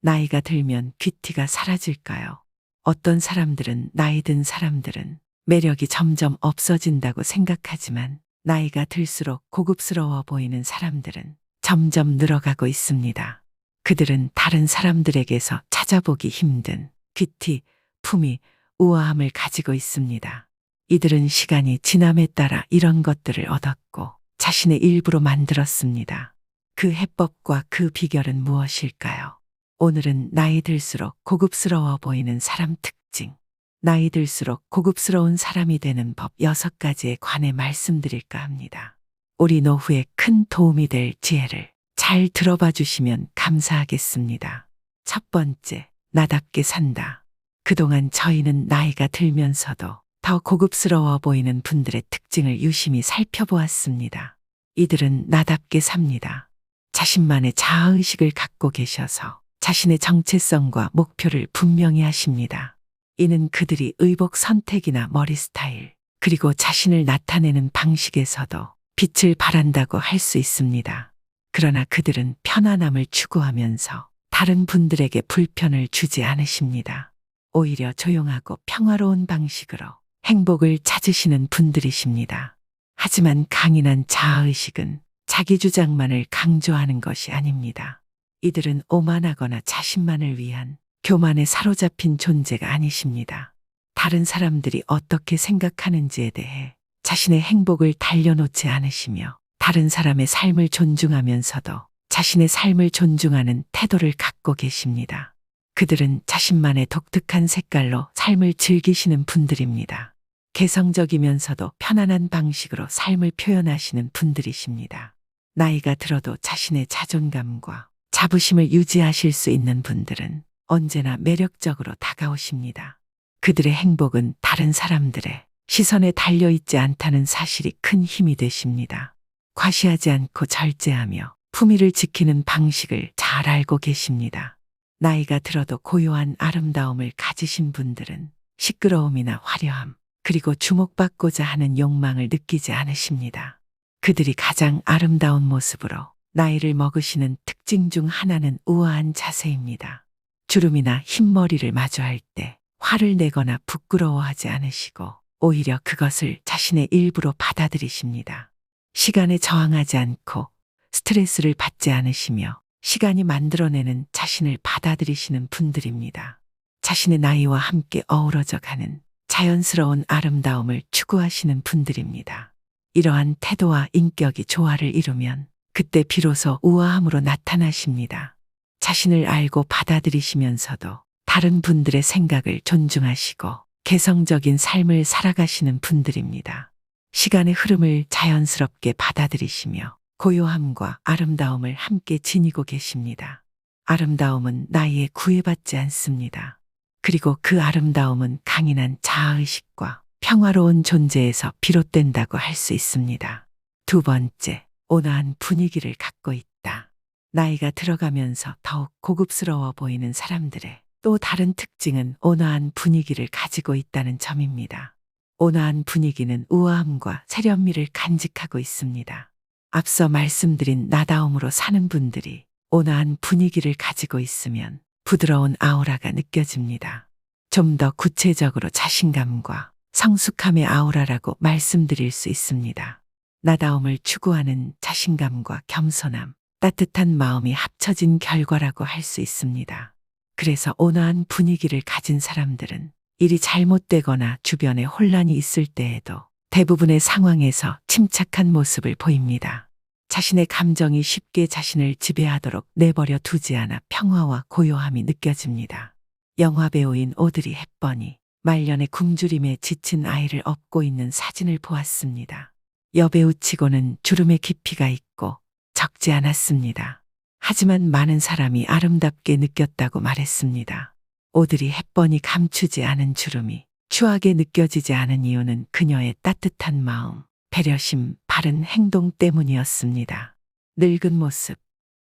나이가 들면 귀티가 사라질까요? 어떤 사람들은 나이 든 사람들은 매력이 점점 없어진다고 생각하지만 나이가 들수록 고급스러워 보이는 사람들은 점점 늘어가고 있습니다. 그들은 다른 사람들에게서 찾아보기 힘든 귀티, 품위, 우아함을 가지고 있습니다. 이들은 시간이 지남에 따라 이런 것들을 얻었고 자신의 일부로 만들었습니다. 그 해법과 그 비결은 무엇일까요? 오늘은 나이 들수록 고급스러워 보이는 사람 특징, 나이 들수록 고급스러운 사람이 되는 법 여섯 가지에 관해 말씀드릴까 합니다. 우리 노후에 큰 도움이 될 지혜를 잘 들어봐 주시면 감사하겠습니다. 첫 번째, 나답게 산다. 그동안 저희는 나이가 들면서도 더 고급스러워 보이는 분들의 특징을 유심히 살펴보았습니다. 이들은 나답게 삽니다. 자신만의 자아의식을 갖고 계셔서 자신의 정체성과 목표를 분명히 하십니다. 이는 그들이 의복 선택이나 머리 스타일, 그리고 자신을 나타내는 방식에서도 빛을 발한다고 할 수 있습니다. 그러나 그들은 편안함을 추구하면서 다른 분들에게 불편을 주지 않으십니다. 오히려 조용하고 평화로운 방식으로 행복을 찾으시는 분들이십니다. 하지만 강인한 자아의식은 자기 주장만을 강조하는 것이 아닙니다. 이들은 오만하거나 자신만을 위한 교만에 사로잡힌 존재가 아니십니다. 다른 사람들이 어떻게 생각하는지에 대해 자신의 행복을 달려놓지 않으시며 다른 사람의 삶을 존중하면서도 자신의 삶을 존중하는 태도를 갖고 계십니다. 그들은 자신만의 독특한 색깔로 삶을 즐기시는 분들입니다. 개성적이면서도 편안한 방식으로 삶을 표현하시는 분들이십니다. 나이가 들어도 자신의 자존감과 자부심을 유지하실 수 있는 분들은 언제나 매력적으로 다가오십니다. 그들의 행복은 다른 사람들의 시선에 달려있지 않다는 사실이 큰 힘이 되십니다. 과시하지 않고 절제하며 품위를 지키는 방식을 잘 알고 계십니다. 나이가 들어도 고요한 아름다움을 가지신 분들은 시끄러움이나 화려함, 그리고 주목받고자 하는 욕망을 느끼지 않으십니다. 그들이 가장 아름다운 모습으로 나이를 먹으시는 특징 중 하나는 우아한 자세입니다. 주름이나 흰머리를 마주할 때 화를 내거나 부끄러워하지 않으시고 오히려 그것을 자신의 일부로 받아들이십니다. 시간에 저항하지 않고 스트레스를 받지 않으시며 시간이 만들어내는 자신을 받아들이시는 분들입니다. 자신의 나이와 함께 어우러져 가는 자연스러운 아름다움을 추구하시는 분들입니다. 이러한 태도와 인격이 조화를 이루면 그때 비로소 우아함으로 나타나십니다. 자신을 알고 받아들이시면서도 다른 분들의 생각을 존중하시고 개성적인 삶을 살아가시는 분들입니다. 시간의 흐름을 자연스럽게 받아들이시며 고요함과 아름다움을 함께 지니고 계십니다. 아름다움은 나이에 구애받지 않습니다. 그리고 그 아름다움은 강인한 자아의식과 평화로운 존재에서 비롯된다고 할 수 있습니다. 두 번째, 온화한 분위기를 갖고 있다. 나이가 들어가면서 더욱 고급스러워 보이는 사람들의 또 다른 특징은 온화한 분위기를 가지고 있다는 점입니다. 온화한 분위기는 우아함과 세련미를 간직하고 있습니다. 앞서 말씀드린 나다움으로 사는 분들이 온화한 분위기를 가지고 있으면 부드러운 아우라가 느껴집니다. 좀 더 구체적으로 자신감과 성숙함의 아우라라고 말씀드릴 수 있습니다. 나다움을 추구하는 자신감과 겸손함, 따뜻한 마음이 합쳐진 결과라고 할 수 있습니다. 그래서 온화한 분위기를 가진 사람들은 일이 잘못되거나 주변에 혼란이 있을 때에도 대부분의 상황에서 침착한 모습을 보입니다. 자신의 감정이 쉽게 자신을 지배하도록 내버려 두지 않아 평화와 고요함이 느껴집니다. 영화 배우인 오드리 헵번이 말년의 굶주림에 지친 아이를 업고 있는 사진을 보았습니다. 여배우치고는 주름의 깊이가 있고 적지 않았습니다. 하지만 많은 사람이 아름답게 느꼈다고 말했습니다. 오드리 헵번이 감추지 않은 주름이 추하게 느껴지지 않은 이유는 그녀의 따뜻한 마음, 배려심, 바른 행동 때문이었습니다. 늙은 모습,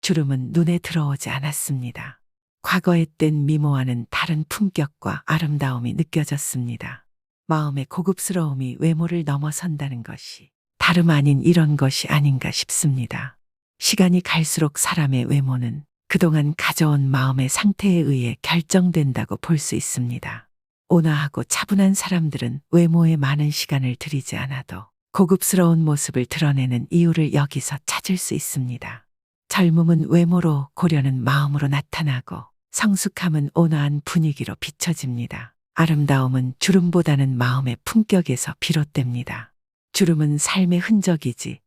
주름은 눈에 들어오지 않았습니다. 과거의 땐 미모와는 다른 품격과 아름다움이 느껴졌습니다. 마음의 고급스러움이 외모를 넘어선다는 것이 다름 아닌 이런 것이 아닌가 싶습니다. 시간이 갈수록 사람의 외모는 그동안 가져온 마음의 상태에 의해 결정된다고 볼 수 있습니다. 온화하고 차분한 사람들은 외모에 많은 시간을 들이지 않아도 고급스러운 모습을 드러내는 이유를 여기서 찾을 수 있습니다. 젊음은 외모로 고려는 마음으로 나타나고 성숙함은 온화한 분위기로 비춰집니다. 아름다움은 주름보다는 마음의 품격에서 비롯됩니다. 주름은 삶의 흔적이지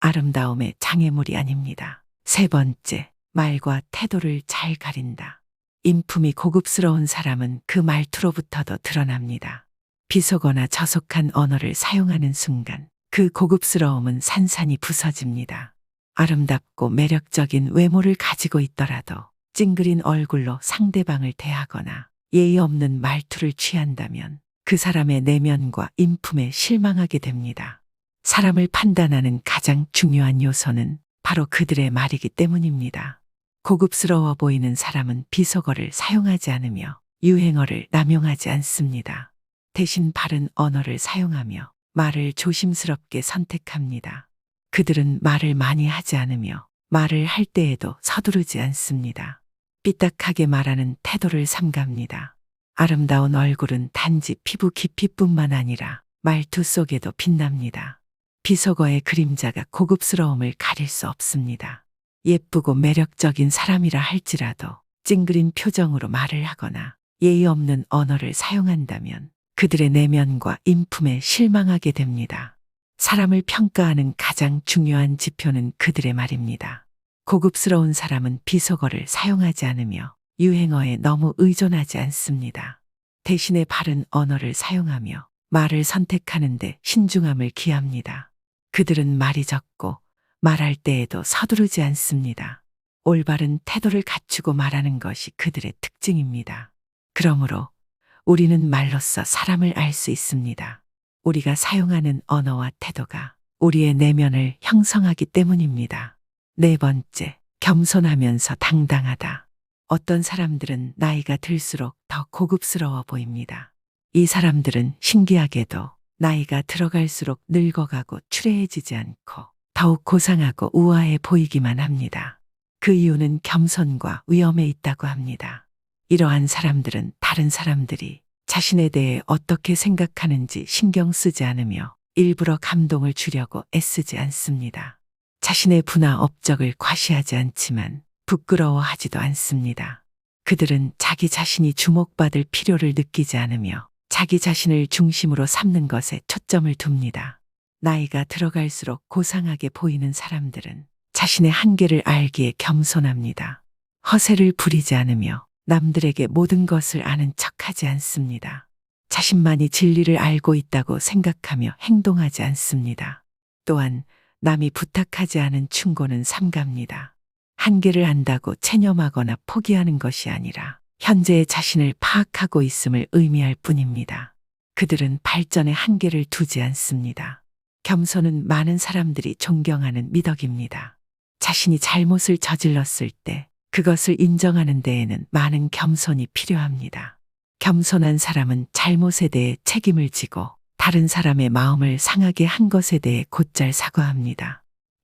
아름다움의 장애물이 아닙니다. 세 번째, 말과 태도를 잘 가린다. 인품이 고급스러운 사람은 그 말투로부터도 드러납니다. 비속어나 저속한 언어를 사용하는 순간 그 고급스러움은 산산이 부서집니다. 아름답고 매력적인 외모를 가지고 있더라도 찡그린 얼굴로 상대방을 대하거나 예의 없는 말투를 취한다면 그 사람의 내면과 인품에 실망하게 됩니다. 사람을 판단하는 가장 중요한 요소는 바로 그들의 말이기 때문입니다. 고급스러워 보이는 사람은 비속어를 사용하지 않으며 유행어를 남용하지 않습니다. 대신 바른 언어를 사용하며 말을 조심스럽게 선택합니다. 그들은 말을 많이 하지 않으며 말을 할 때에도 서두르지 않습니다. 삐딱하게 말하는 태도를 삼갑니다. 아름다운 얼굴은 단지 피부 깊이뿐만 아니라 말투 속에도 빛납니다. 비속어의 그림자가 고급스러움을 가릴 수 없습니다. 예쁘고 매력적인 사람이라 할지라도 찡그린 표정으로 말을 하거나 예의 없는 언어를 사용한다면 그들의 내면과 인품에 실망하게 됩니다. 사람을 평가하는 가장 중요한 지표는 그들의 말입니다. 고급스러운 사람은 비속어를 사용하지 않으며 유행어에 너무 의존하지 않습니다. 대신에 바른 언어를 사용하며 말을 선택하는데 신중함을 기합니다. 그들은 말이 적고 말할 때에도 서두르지 않습니다. 올바른 태도를 갖추고 말하는 것이 그들의 특징입니다. 그러므로 우리는 말로써 사람을 알 수 있습니다. 우리가 사용하는 언어와 태도가 우리의 내면을 형성하기 때문입니다. 네 번째, 겸손하면서 당당하다. 어떤 사람들은 나이가 들수록 더 고급스러워 보입니다. 이 사람들은 신기하게도 나이가 들어갈수록 늙어가고 추레해지지 않고 더욱 고상하고 우아해 보이기만 합니다. 그 이유는 겸손과 위험에 있다고 합니다. 이러한 사람들은 다른 사람들이 자신에 대해 어떻게 생각하는지 신경 쓰지 않으며 일부러 감동을 주려고 애쓰지 않습니다. 자신의 부나 업적을 과시하지 않지만 부끄러워하지도 않습니다. 그들은 자기 자신이 주목받을 필요를 느끼지 않으며 자기 자신을 중심으로 삼는 것에 초점을 둡니다. 나이가 들어갈수록 고상하게 보이는 사람들은 자신의 한계를 알기에 겸손합니다. 허세를 부리지 않으며 남들에게 모든 것을 아는 척하지 않습니다. 자신만이 진리를 알고 있다고 생각하며 행동하지 않습니다. 또한 남이 부탁하지 않은 충고는 삼갑니다. 한계를 안다고 체념하거나 포기하는 것이 아니라 현재의 자신을 파악하고 있음을 의미할 뿐입니다. 그들은 발전의 한계를 두지 않습니다. 겸손은 많은 사람들이 존경하는 미덕입니다. 자신이 잘못을 저질렀을 때 그것을 인정하는 데에는 많은 겸손이 필요합니다. 겸손한 사람은 잘못에 대해 책임을 지고 다른 사람의 마음을 상하게 한 것에 대해 곧잘 사과합니다.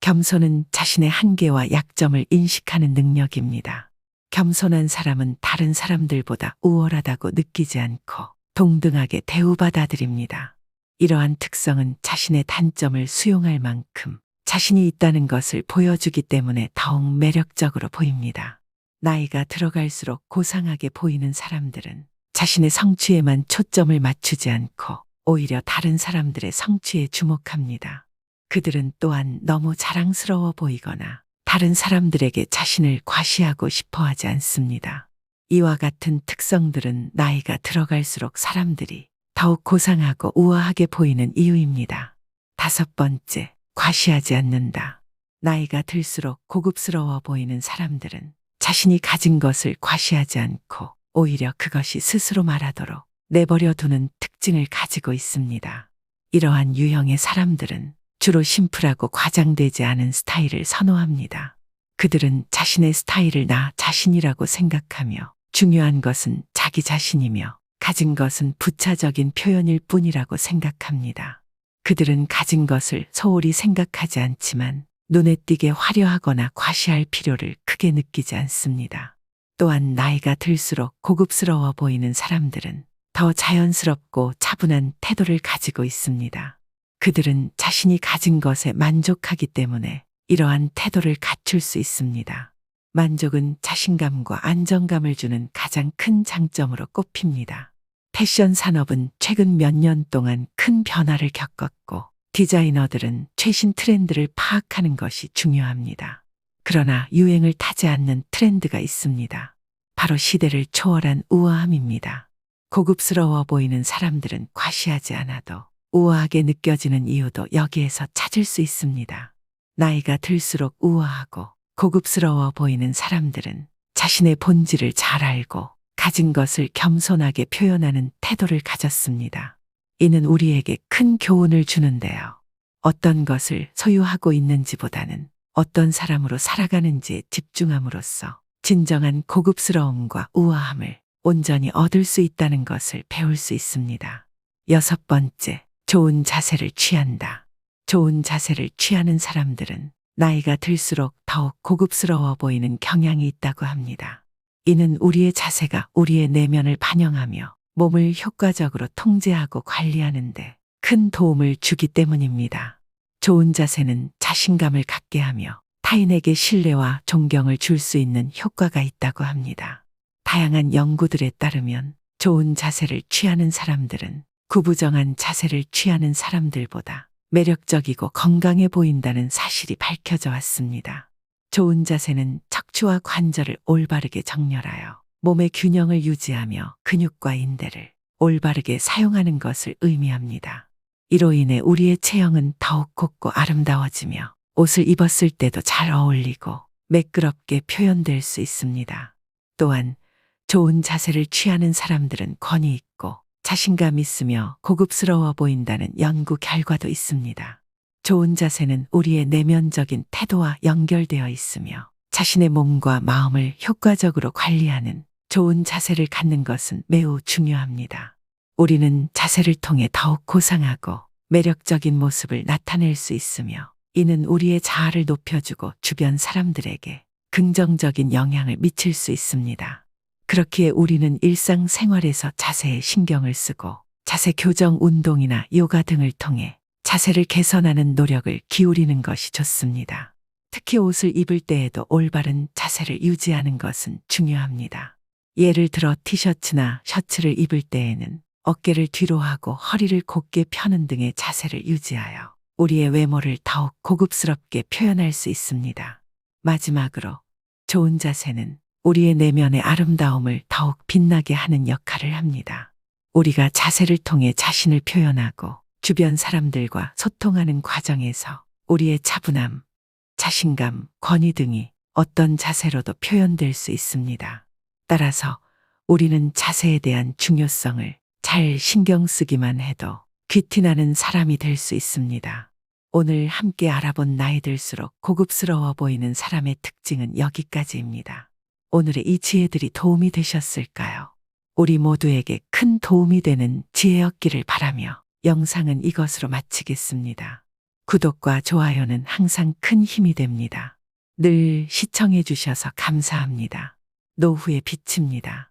겸손은 자신의 한계와 약점을 인식하는 능력입니다. 겸손한 사람은 다른 사람들보다 우월하다고 느끼지 않고 동등하게 대우받아들입니다. 이러한 특성은 자신의 단점을 수용할 만큼 자신이 있다는 것을 보여주기 때문에 더욱 매력적으로 보입니다. 나이가 들어갈수록 고상하게 보이는 사람들은 자신의 성취에만 초점을 맞추지 않고 오히려 다른 사람들의 성취에 주목합니다. 그들은 또한 너무 자랑스러워 보이거나 다른 사람들에게 자신을 과시하고 싶어 하지 않습니다. 이와 같은 특성들은 나이가 들어갈수록 사람들이 더욱 고상하고 우아하게 보이는 이유입니다. 다섯 번째, 과시하지 않는다. 나이가 들수록 고급스러워 보이는 사람들은 자신이 가진 것을 과시하지 않고 오히려 그것이 스스로 말하도록 내버려 두는 특징을 가지고 있습니다. 이러한 유형의 사람들은 주로 심플하고 과장되지 않은 스타일을 선호합니다. 그들은 자신의 스타일을 나 자신이라고 생각하며 중요한 것은 자기 자신이며 가진 것은 부차적인 표현일 뿐이라고 생각합니다. 그들은 가진 것을 소홀히 생각하지 않지만 눈에 띄게 화려하거나 과시할 필요를 크게 느끼지 않습니다. 또한 나이가 들수록 고급스러워 보이는 사람들은 더 자연스럽고 차분한 태도를 가지고 있습니다. 그들은 자신이 가진 것에 만족하기 때문에 이러한 태도를 갖출 수 있습니다. 만족은 자신감과 안정감을 주는 가장 큰 장점으로 꼽힙니다. 패션 산업은 최근 몇 년 동안 큰 변화를 겪었고 디자이너들은 최신 트렌드를 파악하는 것이 중요합니다. 그러나 유행을 타지 않는 트렌드가 있습니다. 바로 시대를 초월한 우아함입니다. 고급스러워 보이는 사람들은 과시하지 않아도 우아하게 느껴지는 이유도 여기에서 찾을 수 있습니다. 나이가 들수록 우아하고 고급스러워 보이는 사람들은 자신의 본질을 잘 알고 가진 것을 겸손하게 표현하는 태도를 가졌습니다. 이는 우리에게 큰 교훈을 주는데요. 어떤 것을 소유하고 있는지보다는 어떤 사람으로 살아가는지에 집중함으로써 진정한 고급스러움과 우아함을 온전히 얻을 수 있다는 것을 배울 수 있습니다. 여섯 번째, 좋은 자세를 취한다. 좋은 자세를 취하는 사람들은 나이가 들수록 더욱 고급스러워 보이는 경향이 있다고 합니다. 이는 우리의 자세가 우리의 내면을 반영하며 몸을 효과적으로 통제하고 관리하는데 큰 도움을 주기 때문입니다. 좋은 자세는 자신감을 갖게 하며 타인에게 신뢰와 존경을 줄 수 있는 효과가 있다고 합니다. 다양한 연구들에 따르면 좋은 자세를 취하는 사람들은 구부정한 자세를 취하는 사람들보다 매력적이고 건강해 보인다는 사실이 밝혀져 왔습니다. 좋은 자세는 척추와 관절을 올바르게 정렬하여 몸의 균형을 유지하며 근육과 인대를 올바르게 사용하는 것을 의미합니다. 이로 인해 우리의 체형은 더욱 곱고 아름다워지며 옷을 입었을 때도 잘 어울리고 매끄럽게 표현될 수 있습니다. 또한 좋은 자세를 취하는 사람들은 권위 있고 자신감 있으며 고급스러워 보인다는 연구 결과도 있습니다. 좋은 자세는 우리의 내면적인 태도와 연결되어 있으며 자신의 몸과 마음을 효과적으로 관리하는 좋은 자세를 갖는 것은 매우 중요합니다. 우리는 자세를 통해 더욱 고상하고 매력적인 모습을 나타낼 수 있으며 이는 우리의 자아를 높여주고 주변 사람들에게 긍정적인 영향을 미칠 수 있습니다. 그렇기에 우리는 일상생활에서 자세에 신경을 쓰고 자세 교정 운동이나 요가 등을 통해 자세를 개선하는 노력을 기울이는 것이 좋습니다. 특히 옷을 입을 때에도 올바른 자세를 유지하는 것은 중요합니다. 예를 들어 티셔츠나 셔츠를 입을 때에는 어깨를 뒤로 하고 허리를 곧게 펴는 등의 자세를 유지하여 우리의 외모를 더욱 고급스럽게 표현할 수 있습니다. 마지막으로 좋은 자세는 우리의 내면의 아름다움을 더욱 빛나게 하는 역할을 합니다. 우리가 자세를 통해 자신을 표현하고 주변 사람들과 소통하는 과정에서 우리의 차분함, 자신감, 권위 등이 어떤 자세로도 표현될 수 있습니다. 따라서 우리는 자세에 대한 중요성을 잘 신경 쓰기만 해도 귀티나는 사람이 될 수 있습니다. 오늘 함께 알아본 나이 들수록 고급스러워 보이는 사람의 특징은 여기까지입니다. 오늘의 이 지혜들이 도움이 되셨을까요? 우리 모두에게 큰 도움이 되는 지혜였기를 바라며 영상은 이것으로 마치겠습니다. 구독과 좋아요는 항상 큰 힘이 됩니다. 늘 시청해 주셔서 감사합니다. 노후의 빛입니다.